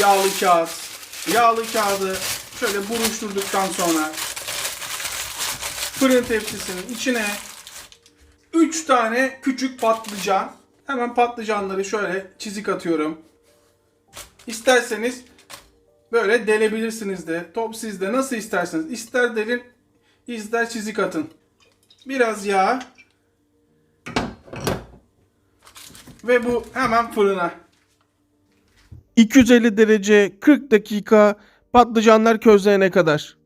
yağlı kağıt. Yağlı kağıdı şöyle buruşturduktan sonra fırın tepsisinin içine 3 tane küçük patlıcan. Hemen patlıcanları şöyle çizik atıyorum. İsterseniz böyle delebilirsiniz de. Top sizde nasıl isterseniz. İster delin, ister çizik atın. Biraz yağ. Ve bu hemen fırına. 250 derece 40 dakika patlıcanlar közlenene kadar.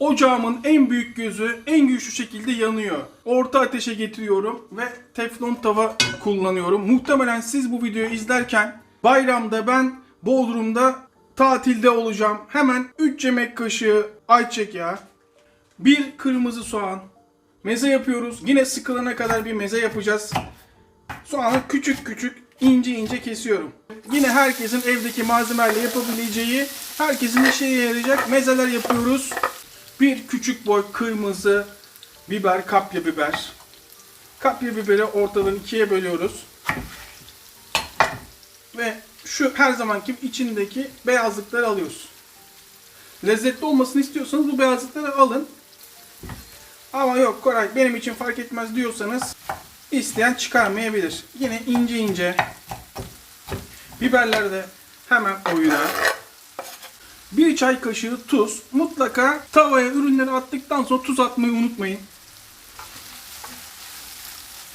Ocağımın en büyük gözü en güçlü şekilde yanıyor. Orta ateşe getiriyorum ve teflon tava kullanıyorum. Muhtemelen siz bu videoyu izlerken bayramda ben Bodrum'da tatilde olacağım. Hemen 3 yemek kaşığı ayçiçek yağı, bir kırmızı soğan, meze yapıyoruz. Yine sıkılana kadar bir meze yapacağız. Soğanı küçük küçük ince ince kesiyorum. Yine herkesin evdeki malzemelerle yapabileceği, herkesin işe yarayacak mezeler yapıyoruz. Bir küçük boy kırmızı biber, kapya biber. Kapya biberi ortadan ikiye bölüyoruz. Ve şu her zamanki içindeki beyazlıkları alıyoruz. Lezzetli olmasını istiyorsanız bu beyazlıkları alın. Ama yok Koray benim için fark etmez diyorsanız isteyen çıkarmayabilir. Yine ince ince biberler de hemen oyuna. Bir çay kaşığı tuz. Mutlaka tavaya ürünleri attıktan sonra tuz atmayı unutmayın.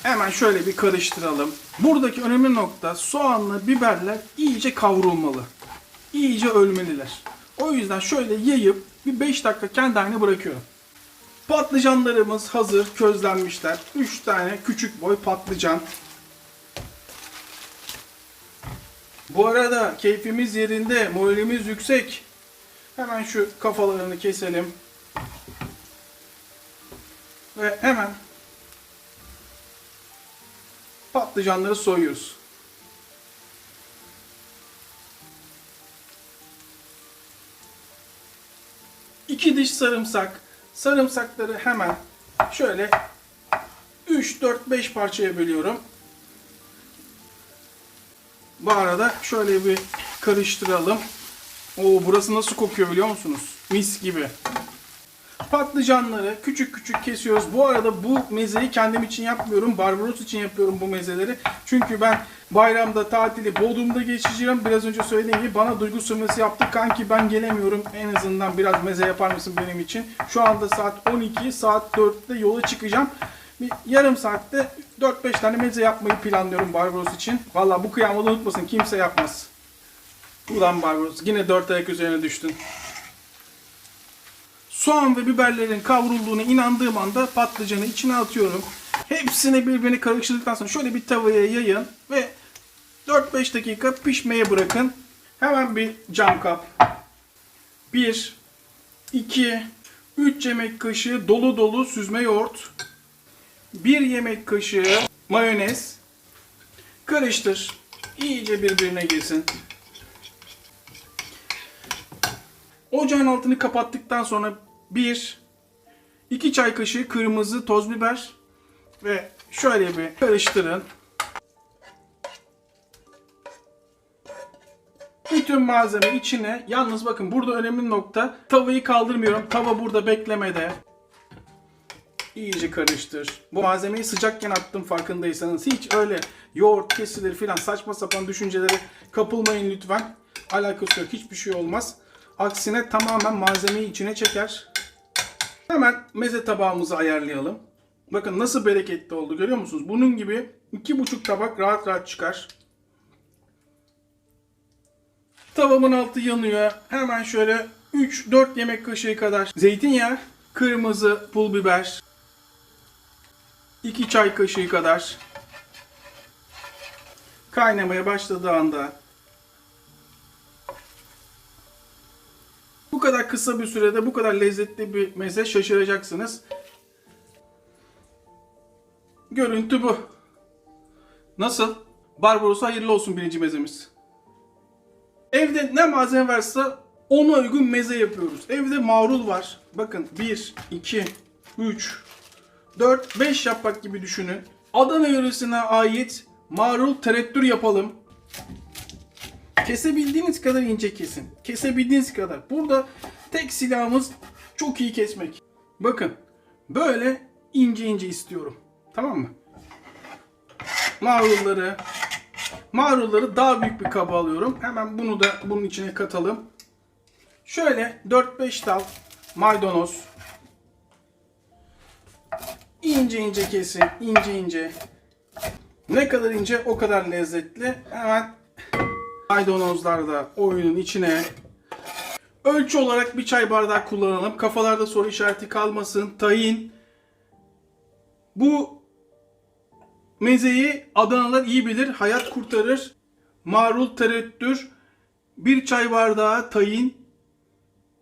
Hemen şöyle bir karıştıralım. Buradaki önemli nokta soğanla biberler iyice kavrulmalı. İyice ölmeliler. O yüzden şöyle yayıp bir 5 dakika kendi haline bırakıyorum. Patlıcanlarımız hazır, közlenmişler. 3 tane küçük boy patlıcan. Bu arada keyfimiz yerinde, moralimiz yüksek. Hemen şu kafalarını keselim. Ve hemen patlıcanları soyuyoruz. İki diş sarımsak. Sarımsakları hemen şöyle 3 4 5 parçaya bölüyorum. Bu arada şöyle bir karıştıralım. Oo burası nasıl kokuyor biliyor musunuz? Mis gibi. Patlıcanları küçük küçük kesiyoruz. Bu arada bu mezeyi kendim için yapmıyorum. Barbaros için yapıyorum bu mezeleri. Çünkü ben bayramda tatili Bodrum'da geçireceğim. Biraz önce söylediğim gibi bana duygu sömürüsü yaptı. Kanki ben gelemiyorum. En azından biraz meze yapar mısın benim için? Şu anda saat 12. Saat 4'te yola çıkacağım. Bir yarım saatte 4-5 tane meze yapmayı planlıyorum Barbaros için. Valla bu kıyamı da unutmasın. Kimse yapmaz. Ulan Barbaros yine dört ayak üzerine düştün. Soğan ve biberlerin kavrulduğuna inandığım anda patlıcanı içine atıyorum. Hepsini birbirini karıştırdıktan sonra şöyle bir tavaya yayın ve 4-5 dakika pişmeye bırakın. Hemen bir cam kap. 1, 2, 3 yemek kaşığı dolu dolu süzme yoğurt. 1 yemek kaşığı mayonez. Karıştır. İyice birbirine girsin. Ocağın altını kapattıktan sonra 1 2 çay kaşığı kırmızı toz biber ve şöyle bir karıştırın. Bütün malzeme içine. Yalnız bakın burada önemli nokta. Tavayı kaldırmıyorum. Tava burada beklemede. İyice karıştır. Bu malzemeyi sıcakken attım farkındaysanız. Hiç öyle yoğurt kesilir filan saçma sapan düşüncelere kapılmayın lütfen. Alakası yok. Hiçbir şey olmaz. Aksine tamamen malzemeyi içine çeker. Hemen meze tabağımızı ayarlayalım. Bakın nasıl bereketli oldu görüyor musunuz? Bunun gibi iki buçuk tabak rahat rahat çıkar. Tavamın altı yanıyor. Hemen şöyle 3-4 yemek kaşığı kadar zeytinyağı, kırmızı pul biber, 2 çay kaşığı kadar kaynamaya başladığı anda bu kadar kısa bir sürede bu kadar lezzetli bir meze şaşıracaksınız. Görüntü bu. Nasıl? Barbaros'a hayırlı olsun birinci mezemiz. Evde ne malzeme varsa ona uygun meze yapıyoruz. Evde marul var. Bakın 1, 2, 3, 4, 5 yaprak gibi düşünün. Adana yöresine ait marul terettür yapalım. Kesebildiğiniz kadar ince kesin. Kesebildiğiniz kadar. Burada tek silahımız çok iyi kesmek. Bakın böyle ince ince istiyorum. Tamam mı? Marulları marulları daha büyük bir kaba alıyorum. Hemen bunu da bunun içine katalım. Şöyle 4-5 dal maydanoz. İnce ince kesin, ince ince. Ne kadar ince o kadar lezzetli. Hemen maydanozlar da oyunun içine. Ölçü olarak bir çay bardağı kullanalım. Kafalarda soru işareti kalmasın. Tahin. Bu mezeyi Adanalılar iyi bilir. Hayat kurtarır. Marul terettür. Bir çay bardağı tahin.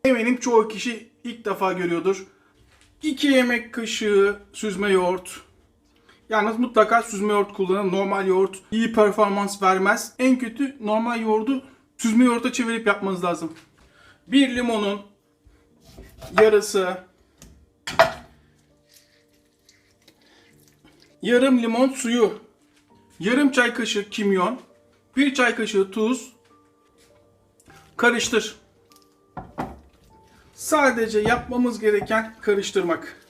Eminim çoğu kişi ilk defa görüyordur. 2 yemek kaşığı süzme yoğurt. Yalnız mutlaka süzme yoğurt kullanın. Normal yoğurt iyi performans vermez. En kötü normal yoğurdu süzme yoğurta çevirip yapmanız lazım. Bir limonun yarısı. Yarım limon suyu. Yarım çay kaşığı kimyon. Bir çay kaşığı tuz. Karıştır. Sadece yapmamız gereken karıştırmak.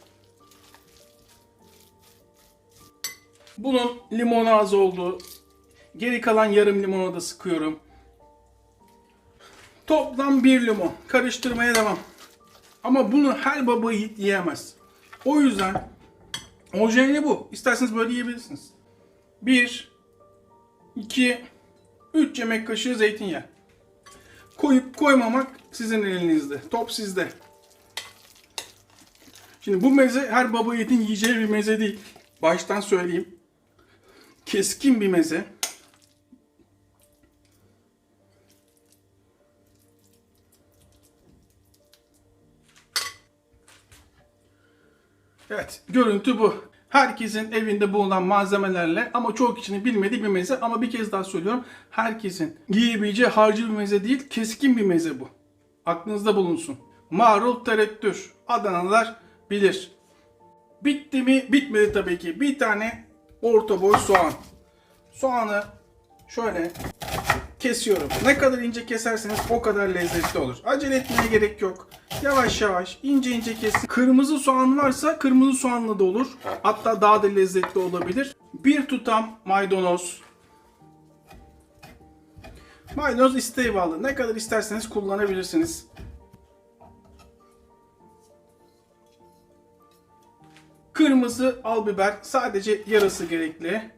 Bunun limonu az oldu. Geri kalan yarım limonu da sıkıyorum. Toplam bir limon. Karıştırmaya devam. Ama bunu her baba yiyemez. O yüzden orijinali bu. İsterseniz böyle yiyebilirsiniz. 1 2 3 yemek kaşığı zeytinyağı. Koyup koymamak sizin elinizde. Top sizde. Şimdi bu meze her baba yiğidin yiyeceği bir meze değil. Baştan söyleyeyim. Keskin bir meze. Evet, görüntü bu. Herkesin evinde bulunan malzemelerle ama çoğu kişinin bilmediği bir meze ama bir kez daha söylüyorum. Herkesin yiyebileceği harcı bir meze değil, keskin bir meze bu. Aklınızda bulunsun. Marul terettür. Adanalılar bilir. Bitti mi? Bitmedi tabii ki. Bir tane orta boy soğan. Soğanı şöyle kesiyorum. Ne kadar ince keserseniz o kadar lezzetli olur. Acele etmeye gerek yok. Yavaş yavaş ince ince kesin. Kırmızı soğan varsa kırmızı soğanlı da olur. Hatta daha da lezzetli olabilir. Bir tutam maydanoz. Maydanoz isteğe bağlı. Ne kadar isterseniz kullanabilirsiniz. Kırmızı al biber sadece yarısı gerekli.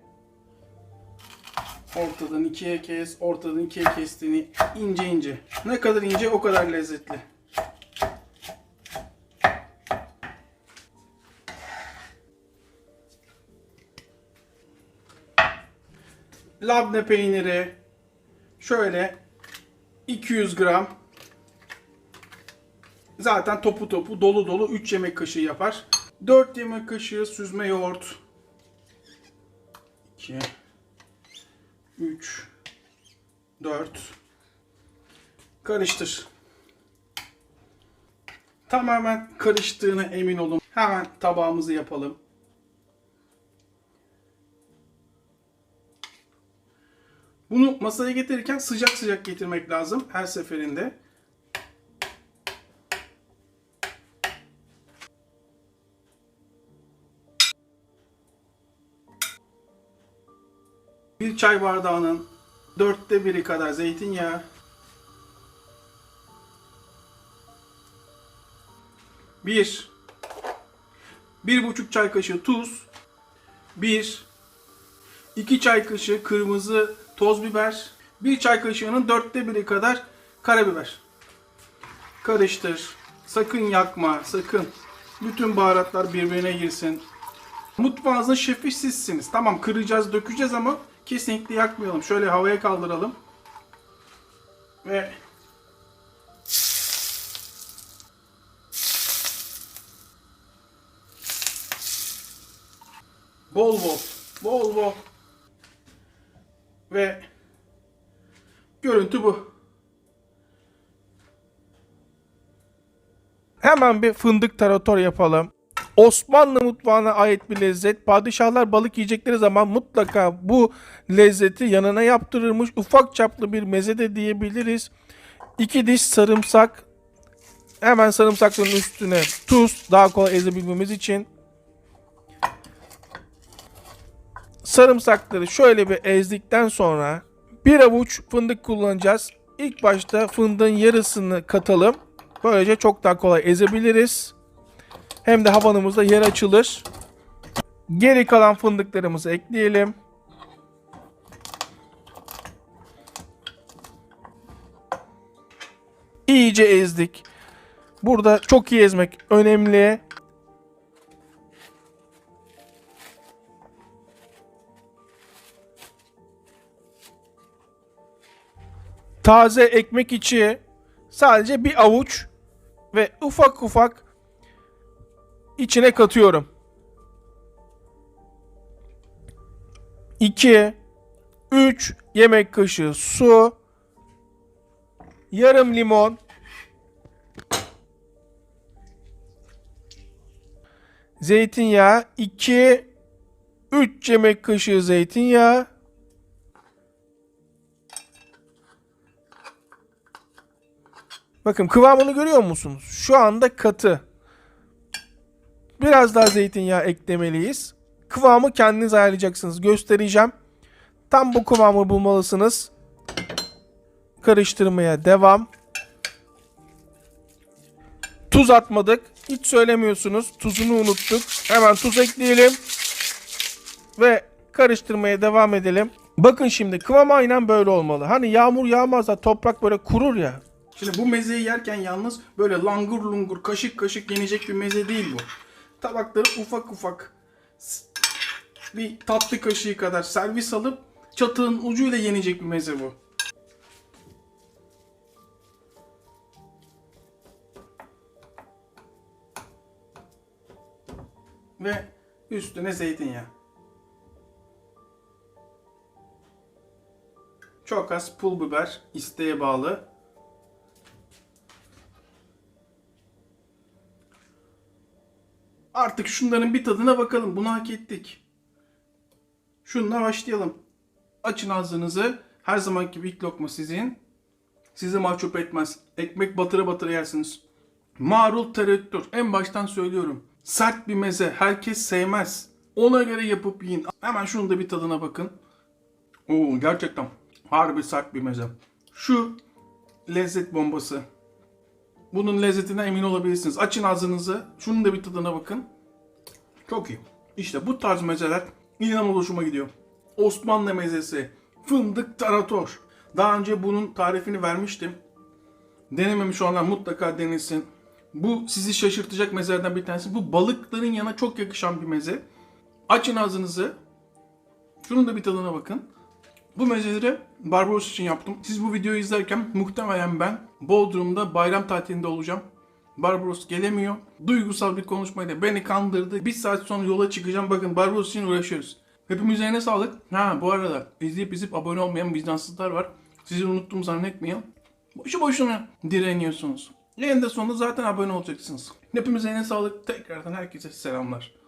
Ortadan ikiye kes, ortadan ikiye kestiğini ince ince. Ne kadar ince o kadar lezzetli. Labne peyniri şöyle 200 gram zaten topu topu dolu dolu 3 yemek kaşığı yapar. 4 yemek kaşığı süzme yoğurt 2 3 4 Karıştır. Tamamen karıştığına emin olun. Hemen tabağımızı yapalım. Bunu masaya getirirken sıcak sıcak getirmek lazım her seferinde. Bir çay bardağının dörtte biri kadar zeytinyağı. Bir. Bir buçuk çay kaşığı tuz. Bir. iki çay kaşığı kırmızı toz biber. Bir çay kaşığının dörtte biri kadar karabiber. Karıştır. Sakın yakma, sakın. Bütün baharatlar birbirine girsin. Mutfağınızın şefi sizsiniz. Tamam kıracağız, dökeceğiz ama kesinlikle yakmayalım. Şöyle havaya kaldıralım. Ve bol bol, bol bol. Ve görüntü bu. Hemen bir fındık tarator yapalım. Osmanlı mutfağına ait bir lezzet. Padişahlar balık yiyecekleri zaman mutlaka bu lezzeti yanına yaptırırmış. Ufak çaplı bir meze de diyebiliriz. İki diş sarımsak. Hemen sarımsakların üstüne tuz daha kolay ezebilmemiz için. Sarımsakları şöyle bir ezdikten sonra bir avuç fındık kullanacağız. İlk başta fındığın yarısını katalım. Böylece çok daha kolay ezebiliriz. Hem de havanımızda yer açılır. Geri kalan fındıklarımızı ekleyelim. İyice ezdik. Burada çok iyi ezmek önemli. Taze ekmek içi sadece bir avuç ve ufak ufak içine katıyorum. 2 3 yemek kaşığı su yarım limon zeytinyağı 2 3 yemek kaşığı zeytinyağı Bakın kıvamını görüyor musunuz? Şu anda katı. Biraz daha zeytinyağı eklemeliyiz. Kıvamı kendiniz ayarlayacaksınız. Göstereceğim. Tam bu kıvamı bulmalısınız. Karıştırmaya devam. Tuz atmadık. Hiç söylemiyorsunuz. Tuzunu unuttuk. Hemen tuz ekleyelim. Ve karıştırmaya devam edelim. Bakın şimdi kıvam aynen böyle olmalı. Hani yağmur yağmaz da toprak böyle kurur ya. Şimdi bu mezeyi yerken yalnız böyle langur lungur kaşık kaşık yenecek bir meze değil bu. Tabakları ufak ufak bir tatlı kaşığı kadar servis alıp çatığın ucuyla yenecek bir meze bu. Ve üstüne zeytinyağı. Çok az pul biber isteğe bağlı. Artık şunların bir tadına bakalım. Bunu hak ettik. Şununla başlayalım. Açın ağzınızı. Her zamanki gibi ilk lokma sizin. Sizi mahcup etmez. Ekmek batıra batıra yersiniz. Marul tereddüt. En baştan söylüyorum. Sert bir meze. Herkes sevmez. Ona göre yapıp yiyin. Hemen şunun da bir tadına bakın. Oo gerçekten harbi sert bir meze. Şu lezzet bombası. Bunun lezzetine emin olabilirsiniz. Açın ağzınızı. Şunun da bir tadına bakın. Çok iyi. İşte bu tarz mezeler inanılmaz hoşuma gidiyor. Osmanlı mezesi. Fındık tarator. Daha önce bunun tarifini vermiştim. Denememiş olanlar mutlaka denesin. Bu sizi şaşırtacak mezelerden bir tanesi. Bu balıkların yanına çok yakışan bir meze. Açın ağzınızı. Şunun da bir tadına bakın. Bu mezeleri Barbaros için yaptım. Siz bu videoyu izlerken muhtemelen ben Bodrum'da bayram tatilinde olacağım. Barbaros gelemiyor. Duygusal bir konuşmaydı. Beni kandırdı. Bir saat sonra yola çıkacağım. Bakın Barbaros için uğraşıyoruz. Hepimiz eline sağlık. Ha bu arada izleyip izleyip abone olmayan vicdansızlar var. Sizi unuttum zannetmeyin. Boşu boşuna direniyorsunuz. Eninde sonunda zaten abone olacaksınız. Hepimiz eline sağlık. Tekrardan herkese selamlar.